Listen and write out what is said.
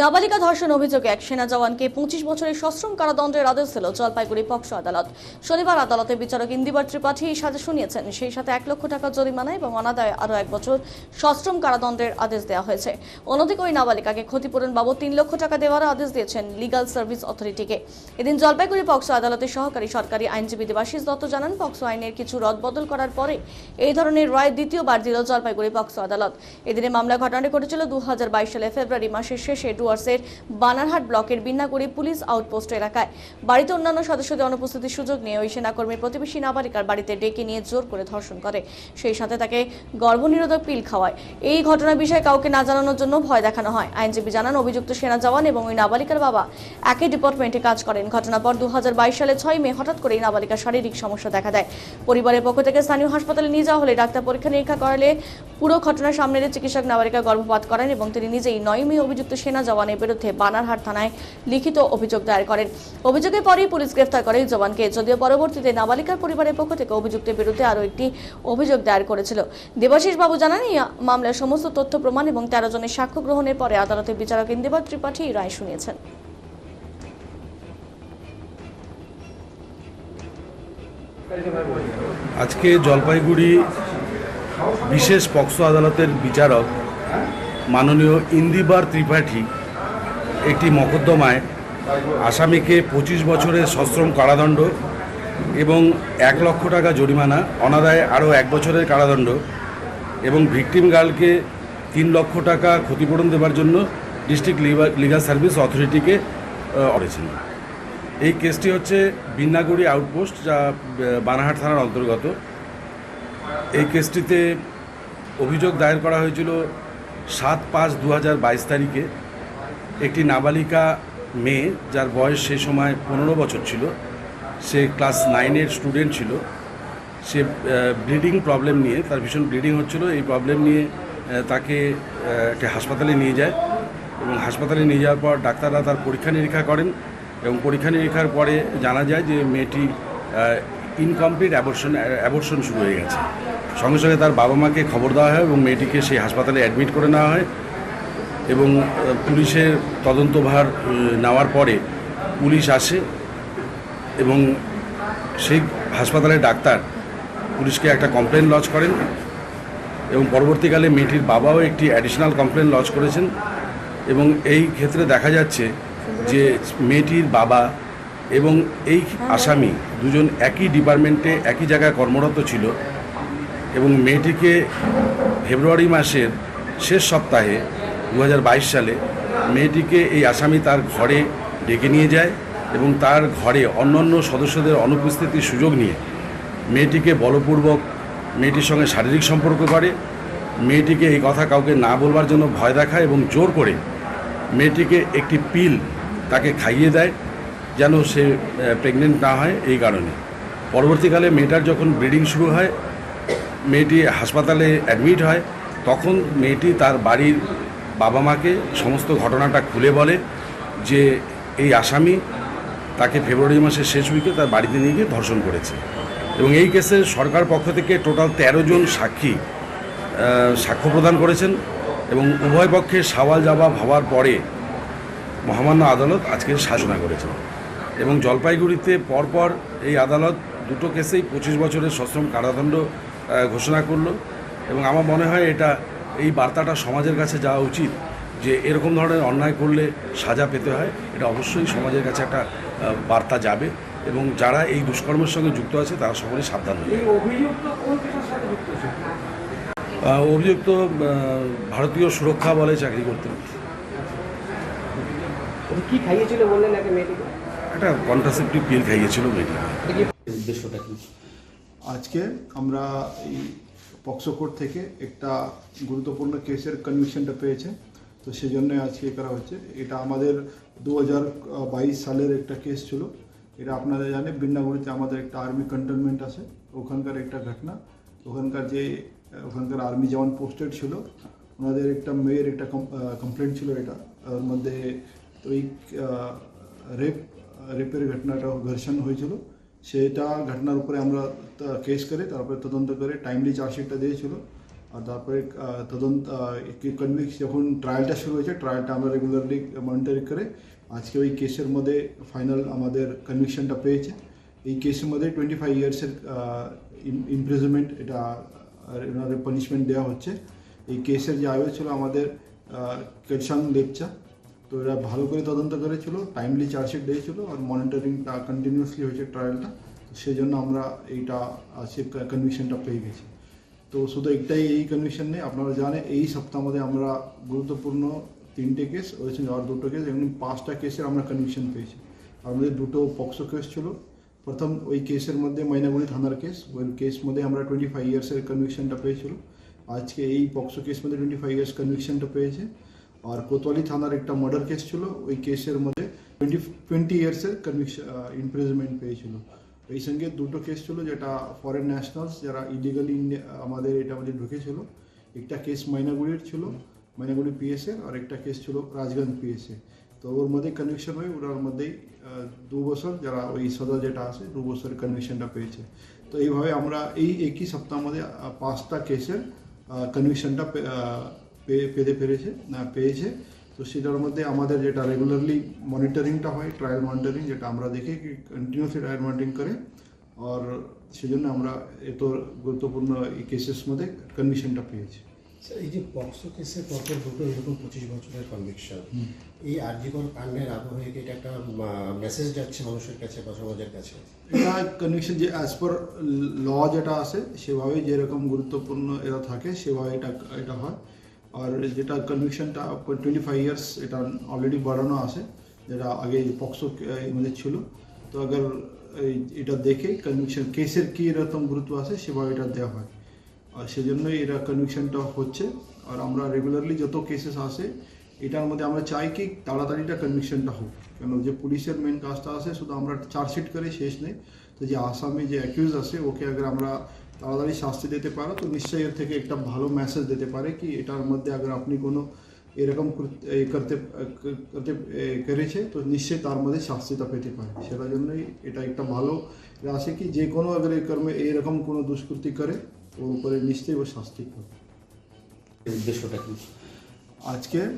নাবালিকা ধর্ষণ অভিযোগে এক সেনা জওয়ানকে পঁচিশ বছরের সশ্রম কারাদণ্ডের আদেশ দিল জলপাইগুড়ি পক্সো আদালত। শনিবার আদালতে বিচারক ইন্দিবার ত্রিপাঠী এই সাজা শুনিয়েছেন। সেই সাথে এক লক্ষ টাকা জরিমানা এবং অনাদায় আরও এক বছর সশ্রম কারাদণ্ডের আদেশ দেওয়া হয়েছে। অন্যদিকে ওই নাবালিকাকে ক্ষতিপূরণ বাবদ তিন লক্ষ টাকা দেওয়ার আদেশ দিয়েছেন লিগাল সার্ভিস অথরিটিকে। এদিন জলপাইগুড়ি পক্সো আদালতের সহকারী সরকারি আইনজীবী দেবাশিস দত্ত জানান পক্সো আইনের কিছু রদবদল করার পরে এই ধরনের রায় দ্বিতীয়বার দিল জলপাইগুড়ি পক্সো আদালত। এদিনে মামলা ঘটনাটি ঘটেছিল দু হাজার বাইশ সালে ফেব্রুয়ারি মাসের শেষে ডুয়ার্সের বানারহাট ব্লকের বিন্নাগুড়ি পুলিশ আউটপোস্ট এলাকায়। বাড়িতে অন্যান্য সদস্যদের অনুপস্থিতির সুযোগ নিয়ে ওই সেনাকর্মীর প্রতিবেশী নাবালিকার বাড়িতে ডেকে নিয়ে জোর করে ধর্ষণ করে। সেই সাথে তাকে গর্ভনিরোধক পিল খাওয়ায়। এই ঘটনার বিষয়ে কাউকে না জানানোর জন্য ভয় দেখানো হয়। আইনজীবী জানান, অভিযুক্ত সেনা জওয়ান এবং ওই নাবালিকার বাবা একই ডিপার্টমেন্টে কাজ করেন। ঘটনার পর দু হাজার বাইশ সালে ছয় মে হঠাৎ করে এই নাবালিকার শারীরিক সমস্যা দেখা দেয়। পরিবারের পক্ষ থেকে স্থানীয় হাসপাতালে নিয়ে যাওয়া হলে ডাক্তার পরীক্ষা নিরীক্ষা করালে পুরো ঘটনার সামনে চিকিৎসক নাবালিকা গর্ভপাত করেন এবং তিনি নিজেই নয় মে অভিযুক্ত সেনা জওয়ানের বিরুদ্ধে বানারহাট থানায় লিখিত অভিযোগ দায়ের করেন। অভিযোগের পরেই পুলিশ গ্রেফতার করে জওয়ানকে। যদিও পরবর্তীতে নাবালিকার পরিবারের পক্ষ থেকে অভিযুক্তের বিরুদ্ধে আরও একটি অভিযোগ দায়ের করেছিল। দেবাশিস বাবু জানান, এই মামলার সমস্ত তথ্য, প্রমাণ এবং তেরো জনের সাক্ষ্য গ্রহণের পরে আদালতের বিচারক ইন্দিবার ত্রিপাঠী রায় শুনিয়েছেন। আজকে জলপাইগুড়ি বিশেষ পক্সো আদালতের বিচারক মাননীয় ইন্দিবার ত্রিপাঠী একটি মকদ্দমায় আসামিকে পঁচিশ বছরের সশ্রম কারাদণ্ড এবং এক লক্ষ টাকা জরিমানা, অনাদায় আরও এক বছরের কারাদণ্ড এবং ভিকটিম গার্লকে তিন লক্ষ টাকা ক্ষতিপূরণ দেওয়ার জন্য ডিস্ট্রিক্ট লিগাল সার্ভিস অথরিটিকে করেছেন এই কেসটি হচ্ছে বিন্নাগুড়ি আউটপোস্ট, যা বানাহাট থানার অন্তর্গত। এই কেসটিতে অভিযোগ দায়ের করা হয়েছিল সাত পাঁচ দু তারিখে। একটি নাবালিকা মেয়ে, যার বয়স সেই সময় পনেরো বছর ছিল। সে ক্লাস নাইনের স্টুডেন্ট ছিল। সে ব্লিডিং প্রবলেম নিয়ে, তার ভীষণ ব্লিডিং হচ্ছিল। এই প্রবলেম নিয়ে তাকে একটা হাসপাতালে নিয়ে যায় এবং হাসপাতালে নিয়ে যাওয়ার পর ডাক্তাররা তার পরীক্ষা নিরীক্ষা করেন এবং পরীক্ষা নিরীক্ষার পরে জানা যায় যে মেয়েটি ইনকমপ্লিট অ্যাবর্শন অ্যাবর্শন শুরু হয়ে গেছে। সঙ্গে সঙ্গে তার বাবা মাকে খবর দেওয়া হয় এবং মেয়েটিকে সেই হাসপাতালে অ্যাডমিট করে নেওয়া হয়। এবং পুলিশের তদন্তভার নেওয়ার পরে পুলিশ আসে এবং সেই হাসপাতালের ডাক্তার পুলিশকে একটা কমপ্লেন লজ করেন এবং পরবর্তীকালে মেয়েটির বাবাও একটি অ্যাডিশনাল কমপ্লেন লজ করেছেন এবং এই ক্ষেত্রে দেখা যাচ্ছে যে মেয়েটির বাবা এবং এই আসামি দুজন একই ডিপার্টমেন্টে একই জায়গায় কর্মরত ছিল এবং মেয়েটিকে ফেব্রুয়ারি মাসের শেষ সপ্তাহে দু হাজার বাইশ সালে মেয়েটিকে এই আসামি তার ঘরে ডেকে নিয়ে যায় এবং তার ঘরে অন্যান্য সদস্যদের অনুপস্থিতির সুযোগ নিয়ে মেয়েটিকে বলপূর্বক মেয়েটির সঙ্গে শারীরিক সম্পর্ক করে, মেয়েটিকে এই কথা কাউকে না বলবার জন্য ভয় দেখায় এবং জোর করে মেয়েটিকে একটি পিল তাকে খাইয়ে দেয় যেন সে প্রেগনেন্ট না হয় এই কারণে। পরবর্তীকালে মেয়েটার যখন ব্লিডিং শুরু হয়, মেয়েটি হাসপাতালে অ্যাডমিট হয়, তখন মেয়েটি তার বাড়ির বাবা মাকে সমস্ত ঘটনাটা খুলে বলে যে এই আসামি তাকে ফেব্রুয়ারি মাসের শেষ উইকে তার বাড়িতে নিয়ে গিয়ে ধর্ষণ করেছে। এবং এই কেসে সরকার পক্ষ থেকে টোটাল তেরো জন সাক্ষী সাক্ষ্য প্রদান করেছেন এবং উভয় পক্ষে সওয়াল জবাব হওয়ার পরে মহামান্য আদালত আজকে শাসনা করেছেন। এবং জলপাইগুড়িতে পরপর এই আদালত দুটো কেসেই পঁচিশ বছরের সশ্রম কারাদণ্ড ঘোষণা করল। এবং আমার মনে হয় এটা এই বার্তাটা সমাজের কাছে যাওয়া উচিত যে এরকম ধরনের অন্যায় করলে সাজা পেতে হয়। এটা অবশ্যই সমাজের কাছে একটা বার্তা যাবে এবং যারা এই দুষ্কর্মের সঙ্গে যুক্ত আছে তারা সকলেই সাবধান হবে অভিযুক্ত কোন পেশার সাথে যুক্ত ছিল? আহ, অভিযুক্ত আহ, ভারতীয় সুরক্ষা বলে চাকরি করতেন ওকে কি খাইয়েছিল বললেন একটা কন্ট্রাসেপটিভ পিল খাইয়েছিল উদ্দেশ্যটা কি? আজকে আমরা এই পক্সো কোর্ট থেকে একটা গুরুত্বপূর্ণ কেসের কনভিকশনটা পেয়েছে। তো সেই আজকে করা হচ্ছে। এটা আমাদের দু হাজার বাইশ সালের একটা কেস ছিল। এটা আপনারা জানেন, বিন্নাগুড়িতে আমাদের একটা আর্মি কন্টেনমেন্ট আছে। ওখানকার একটা ঘটনা। ওখানকার যে, ওখানকার আর্মি জওয়ান পোস্টেড ছিল, ওনাদের একটা মেয়ের একটা কমপ্লেন্ট ছিল এটা। ওর মধ্যে এই রেপ রেপের ঘটনাটা ঘর্ষণ হয়েছিল। সেটা ঘটনার উপরে আমরা কেস করে, তারপরে তদন্ত করে টাইমলি চার্জশিটটা দিয়েছিল। আর তারপরে তদন্ত কনভিক্স যখন ট্রায়ালটা শুরু হয়েছে ট্রায়ালটা আমরা রেগুলারলি মনিটরিং করে, আজকে ওই কেসের মধ্যে ফাইনাল আমাদের কনভিকশনটা পেয়েছে। এই কেসের মধ্যে টোয়েন্টি ফাইভ ইয়ার্সের ইমপ্রিজনমেন্ট এটা ওনাদের পানিশমেন্ট দেওয়া হচ্ছে। এই কেসের যে আয়ু ছিল আমাদের কেরসাং লেপচা তো এরা ভালো করে তদন্ত করেছিল টাইমলি চার্জশিট দিয়েছিল আর মনিটরিংটা কন্টিনিউয়াসলি হয়েছে ট্রায়ালটা সেই জন্য আমরা এইটা আজকে কনভিকশনটা পেয়ে গেছি। তো শুধু একটাই এই কনভিকশন নেই, আপনারা জানেন এই সপ্তাহ মধ্যে আমরা গুরুত্বপূর্ণ তিনটে কেস সঙ্গে আর দুটো কেস এমনি পাঁচটা কেসের আমরা কনভিকশন পেয়েছি। মধ্যে দুটো পক্সো কেস ছিল। প্রথম ওই কেসের মধ্যে ময়নাগুড়ি থানার কেস ওই কেস মধ্যে আমরা টোয়েন্টি ফাইভ ইয়ার্সের কনভিকশনটা পেয়েছিল। আজকে এই পক্সো কেস মধ্যে টোয়েন্টি ফাইভ ইয়ার্স কনভিকশনটা পেয়েছে। আর কোতোয়ালি থানার একটা মার্ডার কেস ছিল। ওই কেসের মধ্যে টোয়েন্টি টোয়েন্টি ইয়ার্সের কনভিকশন ইমপ্রিজনমেন্ট পেয়েছিল। এই সঙ্গে দুটো কেস ছিল, যেটা ফরেন ন্যাশনালস যারা ইলিগালি আমাদের এটা মধ্যে ঢুকেছিল। একটা কেস ময়নাগুড়ির ছিল ময়নাগুড়ি পিএসএ আর একটা কেস ছিল রাজগঞ্জ পিএসএ তো ওর মধ্যে কনভিকশন হয়ে, ওনার মধ্যেই দু বছর যারা ওই সদা যেটা আছে, দু বছরের কনভিকশনটা পেয়েছে। তো এইভাবে আমরা এই একই সপ্তাহ মধ্যে পাঁচটা কেসের কনভিকশনটা পেতে পেরেছে না পেয়েছে। তো সেটার মধ্যে আমাদের যেটা রেগুলারলি মনিটরিংটা হয় ট্রায়াল মনিটরিং যেটা আমরা দেখি কি কন্টিনিউসলি ট্রায়াল মনিটরিং করে আর সেজন্য আমরা এত গুরুত্বপূর্ণ এই কেসেস মধ্যে কনভিকশনটা পেয়েছি। এই যে পক্সো কেসে পরপর দুটো এরকম পঁচিশ বছরের কনভিকশন এই আর্যিকর কাণ্ডের আবহে এটা একটা মেসেজ যাচ্ছে মানুষের কাছে বা সমাজের কাছে? এটা কনভিকশন যে অ্যাজ পার ল যেটা আছে সেভাবে যেরকম গুরুত্বপূর্ণ এরা থাকে সেভাবে এটা এটা হয়। আর যেটা কনভিকশনটা টোয়েন্টি ফাইভ ইয়ার্স এটা অলরেডি বাড়ানো আছে, যেটা আগে পক্সো মধ্যে ছিল। তো আগে এই এটা দেখে কনভিকশন কেসের কী এরকম গুরুত্ব আছে, সেভাবে এটা দেওয়া হয়। আর সেজন্যই এটা কনভিকশনটা হচ্ছে। আর আমরা রেগুলারলি যত কেসেস আসে, এটার মধ্যে আমরা চাই কি তাড়াতাড়িটা কনভিকশনটা হোক। কেন যে পুলিশের মেন কাজটা আছে, শুধু আমরা চার্জশিট করে শেষ নেই। তো যে আসামি যে অ্যাকিউজ আছে, ওকে আগে আমরা তাড়াতাড়ি শাস্তি দিতে পারো। তো নিশ্চয়ই এর থেকে একটা ভালো মেসেজ দিতে পারে কি এটার মধ্যে আগে আপনি কোনো এরকম করতে করতে করেছে তো নিশ্চয়ই তার মধ্যে শাস্তিটা পেতে পারে। সেটার জন্যই এটা একটা ভালো আছে কি যে কোনো আগে এই কর্মে এরকম কোনো দুষ্কৃতি করে ওর উপরে নিশ্চয়ই ও শাস্তি পাবে। উদ্দেশ্যটা কি? আজকে